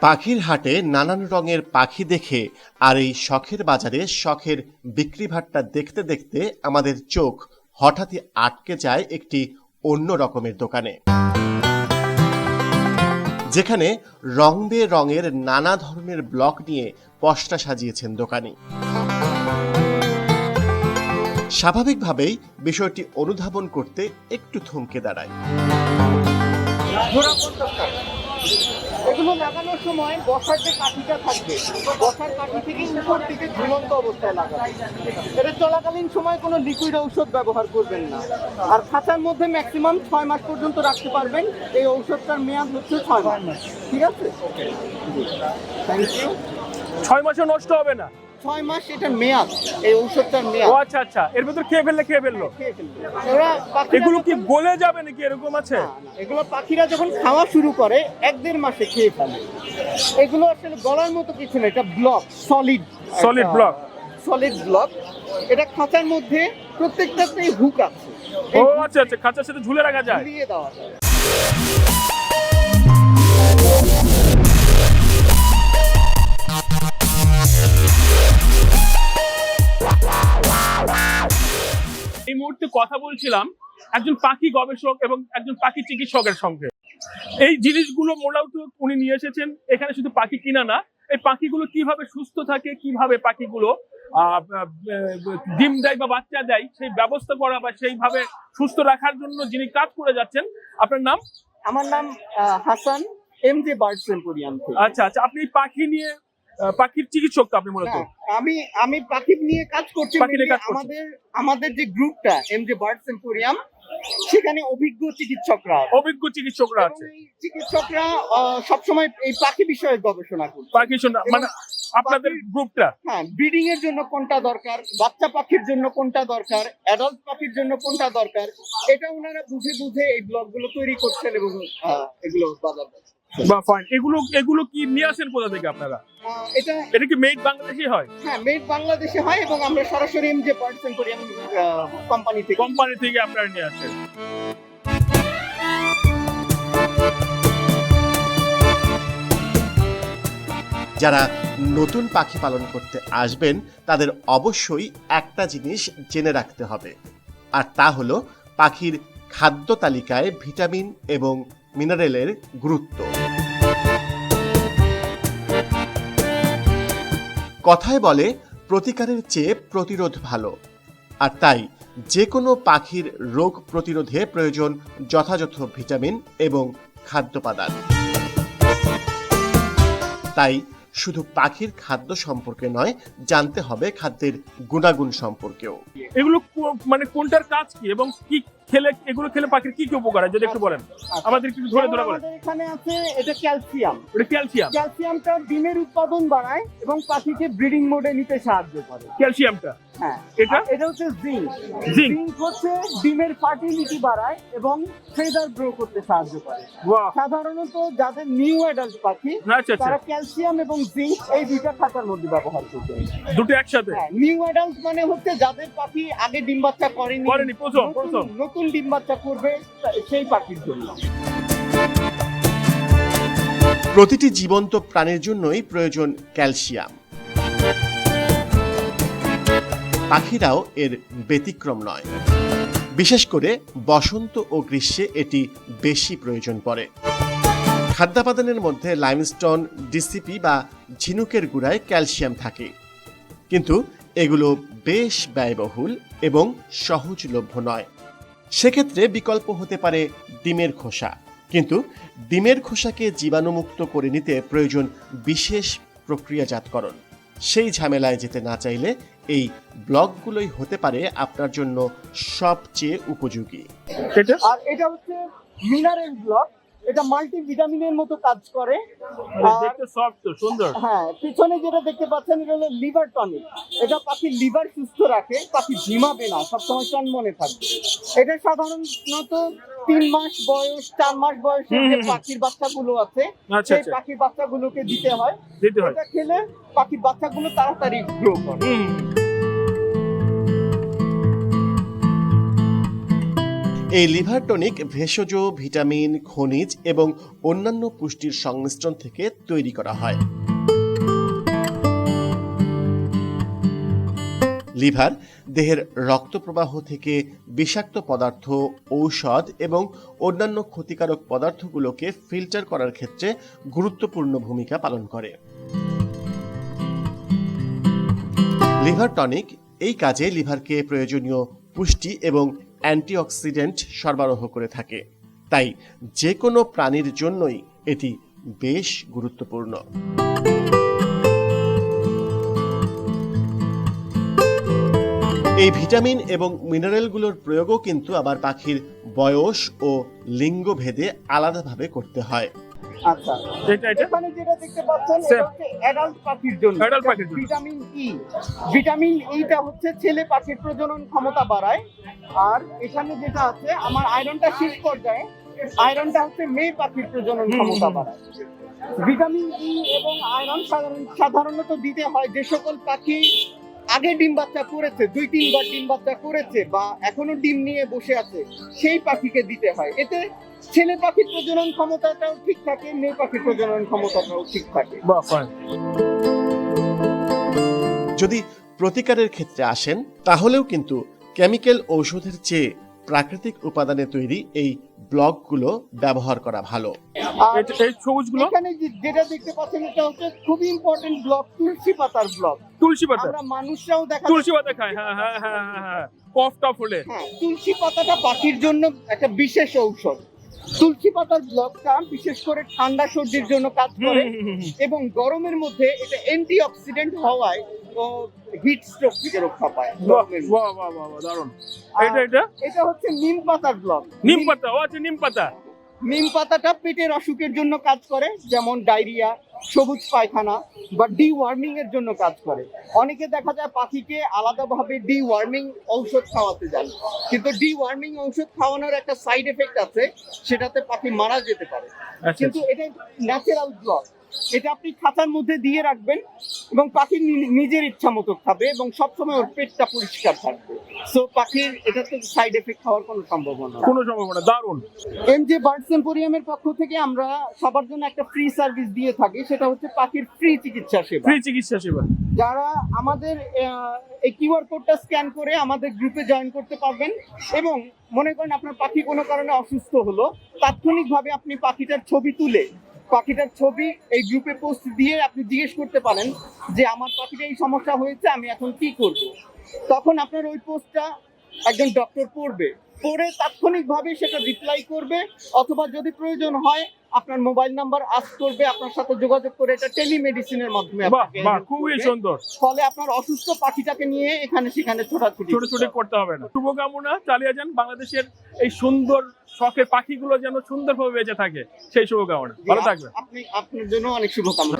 পাখির হাটে নানান রঙের পাখি দেখে আর এই শখের বাজারে শখের বিক্রি ভাট্টা দেখতে দেখতে আমাদের চোখ হঠাৎই আটকে যায় একটি অন্য রকমের দোকানে যেখানে রং বেরঙের নানা ধরনের ব্লক নিয়ে পশটা সাজিয়েছেন দোকানি স্বাভাবিকভাবেই বিষয়টি অনুধাবন করতে একটু থমকে দাঁড়ায়। এগুলো লাগানোর সময় বসার যে কাঠিটা থাকবে, বসার কাঠি থেকে উপর দিকে ঝুলন্ত অবস্থায় লাগাবে। এটা চলাকালীন সময় কোনো লিকুইড ঔষধ ব্যবহার করবেন না। আর খাঁচার মধ্যে ম্যাক্সিমাম ছয় মাস পর্যন্ত রাখতে পারবেন। এই ঔষধটার মেয়াদ হচ্ছে ছয় মাস। ঠিক আছে? থ্যাংক ইউ ছয় মাসে নষ্ট হবে না। ছয় মাস এটার মেয়াদ এই ঔষধটার মেয়াদ। ও আচ্ছা আচ্ছা এর ভিতর খেয়ে ফেললে খেয়ে ফেলল। খেয়ে ফেলবে। ওরা পাখিরা এগুলো কি গলে যাবে নাকি? এরকম আছে? এগুলো পাখিরা যখন খাওয়া শুরু করে এক দেড় মাসে খেয়ে ফেলে। এগুলো আসলে গলার মতো কিছু না এটা block solid Solid block। Solid block এটা খাঁচার মধ্যে প্রত্যেকটাতেই হুক আছে। ও আচ্ছা আচ্ছা খাঁচার সাথে ঝুলে রাখা যায়। ঝুলিয়ে দেওয়া যায়। কথা বলছিলাম একজন পাখি গবেষক এবং একজন পাখি চিকিৎসকের সঙ্গে। এই জিনিসগুলো মোটামুটি উনি নিয়ে এসেছেন এখানে শুধু পাখি কিনা না এই পাখিগুলো কীভাবে সুস্থ থাকে কীভাবে পাখিগুলো ডিম দেয় বা বাচ্চা দেয় সেই ব্যবস্থা করা বা সেইভাবে সুস্থ রাখার জন্য যিনি কাজ করে যাচ্ছেন আপনার নাম? আমার নাম Hasan M J bird emporium আচ্ছা আচ্ছা আপনি পাখি নিয়ে পাখির চিকিৎসক তো আপনি মূলত? আমি আমি পাখি নিয়ে কাজ করছি। আমাদের আমাদের যে গ্রুপটা এম জে বার্ড সেম্পোরিয়াম সেখানে অভিজ্ঞ চিকিৎসকরা অভিজ্ঞ চিকিৎসকরা আছে। চিকিৎসকরা সবসময় এই পাখি বিষয়ে গবেষণা করছে। পাখি শোনা মানে আপনাদের গ্রুপটা? হ্যাঁ ব্রিডিং এর জন্য কোনটা দরকার বাচ্চা পাখির জন্য কোনটা দরকার অ্যাডাল্ট পাখির জন্য কোনটা দরকার এটা ওনারা বুঝে বুঝে এই ব্লগগুলো তৈরি করছেন এবং এগুলো বাজার। বা ফাইন এগুলো এগুলো কি নিয়ে আসেন কোথা থেকে আপনারা? এটা এটা কি মেড বাংলাদেশি হয়? হ্যাঁ মেড বাংলাদেশে হয় এবং আমরা সরাসরি M J bird emporium company থেকে কোম্পানি থেকে আপনারা নিয়ে আসেন। যারা নতুন পাখি পালন করতে আসবেন তাদের অবশ্যই একটা জিনিস জেনে রাখতে হবে আর তা হলো পাখির খাদ্য তালিকায় ভিটামিন এবং মিনারেলের গুরুত্ব। কথায় বলে, প্রতিকারের চেয়ে প্রতিরোধ ভালো। আর তাই যে কোনো পাখির রোগ প্রতিরোধে প্রয়োজন যথাযথ ভিটামিন এবং খাদ্যোপাদান। তাই, শুধু পাখির খাদ্য সম্পর্কে নয়, জানতে হবে খাদ্যের গুণাগুণ সম্পর্কেও। এগুলো মানে কোনটার কাজ কি এবং কি খেলে এগুলো খেলে পাখির কি কি উপকার হয়? যদি একটু বলেন। আমাদের একটু ধরে ধরে বলেন। এখানে আছে এটা ক্যালসিয়াম। এটা ক্যালসিয়াম। ক্যালসিয়ামটা ডিমের উৎপাদন বাড়ায় এবং পাখিকে ব্রিডিং মোডে নিতে সাহায্য করে। ক্যালসিয়ামটা। হ্যাঁ। এটা? এটা হচ্ছে জিঙ্ক। জিঙ্ক হচ্ছে ডিমের ফার্টিলিটি বাড়ায় এবং ফেদার গ্রো করতে সাহায্য করে। বাহ সাধারণত যাদের নিউ অ্যাডাল্ট পাখি আচ্ছা আচ্ছা। তারা ক্যালসিয়াম এবং জিঙ্ক এই দুইটা খাতার মধ্যে ব্যবহার করবে দুটো একসাথে? হ্যাঁ নিউ অ্যাডাল্ট মানে হচ্ছে যাদের পাখি আগে ডিম বাচ্চা করেনি করেনি, প্রথম, প্রথম। নতুন ডিম বাচ্চা করবে সেই পাখির জন্য। প্রতিটি জীবন্ত প্রাণীর জন্যই প্রয়োজন ক্যালসিয়াম। পাখিরাও এর ব্যতিক্রম নয়। বিশেষ করে বসন্ত ও গ্রীষ্মে এটি বেশি প্রয়োজন পড়ে। খাদ্যাপাদানের মধ্যে লাইমস্টোন ডিসিপি বা ঝিনুকের গুঁড়ায় ক্যালসিয়াম থাকে। কিন্তু এগুলো বেশ ব্যয়বহুল এবং সহজলভ্য নয়। সেক্ষেত্রে বিকল্প হতে পারে ডিমের খোসা। কিন্তু ডিমের খোসাকে জীবাণুমুক্ত করে নিতে প্রয়োজন বিশেষ প্রক্রিয়াজাতকরণ। সেই ঝামেলায় যেতে না চাইলে এই ব্লকগুলোই হতে পারে আপনার জন্য সবচেয়ে উপযোগী। এটা আর এটা হচ্ছে মিনারেল ব্লক। এটা মাল্টি ভিটামিনের মতো কাজ করে। দেখতে সফট তো সুন্দর। হ্যাঁ পিছনে যেটা দেখতে পাচ্ছেন এটা হলো লিভার টনিক। এটা পাখির লিভার সুস্থ রাখে পাখি ঝিমাবে না সবসময় চনমনে থাকবে এটা সাধারণত তিন মাস বয়স চার মাস বয়সের যে। পাখির বাচ্চাগুলো আছে আচ্ছা সেই আচ্ছা। পাখির বাচ্চাগুলোকে দিতে হয়। দিতে হয়। এটা খেলে পাখির বাচ্চাগুলো তাড়াতাড়ি গ্রো করে। এই লিভার টনিক ভেষজ, ভিটামিন, খনিজ এবং অন্যান্য পুষ্টির সংমিশ্রণ থেকে তৈরি করা হয়। লিভার দেহের রক্ত প্রবাহ থেকে বিষাক্ত পদার্থ, ঔষধ এবং অন্যান্য ক্ষতিকারক পদার্থগুলোকে ফিল্টার করার ক্ষেত্রে গুরুত্বপূর্ণ ভূমিকা পালন করে। লিভার টনিক এই কাজে লিভারকে প্রয়োজনীয় পুষ্টি এবং অ্যান্টিঅক্সিডেন্ট সরবরাহ করে থাকে। তাই যে কোনো প্রাণীর জন্যই এটি বেশ গুরুত্বপূর্ণ। এই ভিটামিন এবং মিনারেলগুলোর প্রয়োগও কিন্তু আবার পাখির বয়স ও লিঙ্গ ভেদে আলাদাভাবে করতে হয়। আচ্ছা। এটা এটা? এখানে যেটা দেখতে পাচ্ছেন. অ্যাডাল্ট পাখির জন্য। Adult পাখির জন্য। ভিটামিন ই ভিটামিন ইটা হচ্ছে ছেলে পাখির প্রজনন ক্ষমতা বাড়ায়। আর এখানে যেটা আছে আমার আয়রনটা শেষ পর্যায়ে আয়রনটা হচ্ছে মেয়ে পাখির প্রজনন ক্ষমতা বাড়ায়। ভিটামিন ই এবং আয়রন সাধারণ সাধারণত দিতে হয় যে সকল পাখি আগে ডিম বাচ্চা করেছে দুই তিনবার ডিম বাচ্চা করেছে বা এখনও ডিম নিয়ে বসে আছে সেই পাখিকে দিতে হয়। এতে ছেলে পাখির প্রজনন ক্ষমতাটাও ঠিক থাকে মেয়ে পাখির প্রজনন ক্ষমতাটাও ঠিক থাকে। যদি প্রতিকারের ক্ষেত্রে আসেন তাহলেও কিন্তু কেমিক্যাল ঔষধের চেয়ে প্রাকৃতিক উপাদানে তৈরি এই ব্লকগুলো ব্যবহার করা ভালো। এই সবুজগুলো? এখানে যেটা দেখতে পাচ্ছেন এটা হচ্ছে খুবই ইম্পর্টেন্ট ব্লক তুলসী পাতার ব্লক তুলসী পাতা? আমরা মানুষরাও দেখা তুলসী পাতা খায় হ্যাঁ হ্যাঁ হ্যাঁ হ্যাঁ হ্যাঁ কফ টফ হলে। হ্যাঁ তুলসী পাতাটা পাখির জন্য একটা বিশেষ ঔষধ। তুলসী পাতার ব্লকটা বিশেষ করে ঠান্ডা সর্দির জন্য কাজ করে। এবং গরমের মধ্যে এটা অ্যান্টি অক্সিডেন্ট হওয়ায় হিট স্ট্রোক থেকে রক্ষা পায়। বাহ বাহ বাহ দারুণ। এটা এটা? এটা হচ্ছে নিম পাতার ব্লক নিম পাতা ও আচ্ছা নিম পাতা। নিম পাতাটা পেটের অসুখের জন্য কাজ করে যেমন ডায়রিয়া সবুজ পায়খানা বা ডি ওয়ার্মিং এর জন্য কাজ করে। অনেকে দেখা যায় পাখিকে আলাদাভাবে ডি ওয়ার্মিং ঔষধ খাওয়াতে যান। কিন্তু ডি ওয়ার্মিং ঔষধ খাওয়ানোর একটা সাইড এফেক্ট আছে সেটাতে পাখি মারা যেতে পারে। আচ্ছা কিন্তু এটা ন্যাচারাল ব্লক এটা আপনি খাঁচার মধ্যে দিয়ে রাখবেন এবং পাখি নিজের ইচ্ছা মতো খাবে এবং সবসময় ওর পেটটা পরিষ্কার থাকবে। সো পাখির এটাতে সাইড এফেক্ট হওয়ার কোনো সম্ভাবনা। কোনো সম্ভাবনা দারুণ। এম জে বার্ড সেম্পোরিয়ামের পক্ষ থেকে আমরা সবার জন্য একটা ফ্রি সার্ভিস দিয়ে থাকি সেটা হচ্ছে পাখির ফ্রি চিকিৎসা সেবা। ফ্রি চিকিৎসা সেবা। যারা আমাদের এই কিউআর কোডটা স্ক্যান করে আমাদের গ্রুপে জয়েন করতে পারবেন এবং মনে করেন আপনার পাখি কোনো কারণে অসুস্থ হলো তাৎক্ষণিকভাবে আপনি পাখিটার ছবি তুলে পাখিটার ছবি এই গ্রুপে পোস্ট দিয়ে আপনি জিজ্ঞেস করতে পারেন যে আমার পাখিটা এই সমস্যা হয়েছে, আমি এখন কি করব? তখন আপনার ওই পোস্টটা একজন ডক্টর পড়বে। পড়ে তাৎক্ষণিকভাবে সেটা রিপ্লাই করবে, অথবা যদি প্রয়োজন হয় আপনার মোবাইল নাম্বার আজ করবে আপনার সাথে যোগাযোগ করে এটা টেলিমেডিসিনের মাধ্যমে খুবই সুন্দর। ফলে আপনার অসুস্থ পাখিটাকে নিয়ে এখানে সেখানে ছোটাছুটি ছোট ছোট করতে হবে না। শুভকামনা চালিয়ে যান বাংলাদেশের এই সুন্দর শখের পাখিগুলো যেন সুন্দরভাবে বেঁচে থাকে। সেই শুভকামনা। ভালো থাকবে আপনি আপনার জন্য অনেক শুভকামনা।